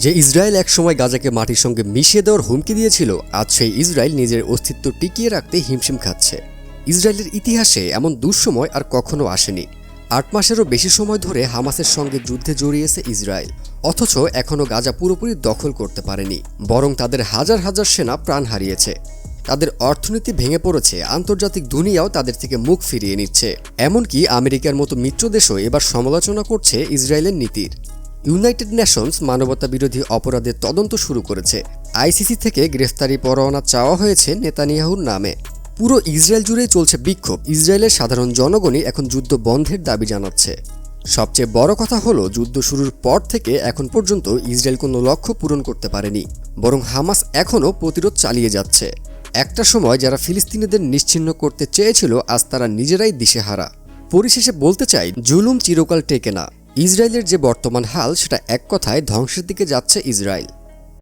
যে ইসরায়েল একসময় গাজাকে মাটির সঙ্গে মিশিয়ে দেওয়ার হুমকি দিয়েছিল, আজ সেই ইসরায়েল নিজের অস্তিত্ব টিকিয়ে রাখতে হিমশিম খাচ্ছে। ইসরায়েলের ইতিহাসে এমন দুঃসময় আর কখনো আসেনি। আট মাসেরও বেশি সময় ধরে হামাসের সঙ্গে যুদ্ধে জড়িয়েছে ইসরায়েল, অথচ এখনও গাজা পুরোপুরি দখল করতে পারেনি, বরং তাদের হাজার হাজার সেনা প্রাণ হারিয়েছে। তাদের অর্থনীতি ভেঙে পড়েছে, আন্তর্জাতিক দুনিয়াও তাদের থেকে মুখ ফিরিয়ে নিচ্ছে। এমনকি আমেরিকার মতো মিত্র দেশও এবার সমালোচনা করছে ইসরায়েলের নীতির। ইউনাইটেড নেশনস মানবতা বিরোধী অপরাধের তদন্ত শুরু করেছে। আইসিসি থেকে গ্রেফতারি পরোয়ানা চাওয়া হয়েছে নেতানিয়াহুর নামে। পুরো ইসরায়েল জুড়েই চলছে বিক্ষোভ। ইসরায়েলের সাধারণ জনগণই এখন যুদ্ধ বন্ধের দাবি জানাচ্ছে। সবচেয়ে বড় কথা হলো, যুদ্ধ শুরুর পর থেকে এখন পর্যন্ত ইসরায়েল কোনো লক্ষ্য পূরণ করতে পারেনি, বরং হামাস এখনও প্রতিরোধ চালিয়ে যাচ্ছে। একটা সময় যারা ফিলিস্তিনিদের নিশ্চিহ্ন করতে চেয়েছিল, আজ তারা নিজেরাই দিশেহারা। পরিশেষে বলতে চাই, জুলুম চিরকাল টেকে না। ইসরায়েলের যে বর্তমান হাল সেটা এক কথায় ধ্বংসের দিকে যাচ্ছে ইসরায়েল।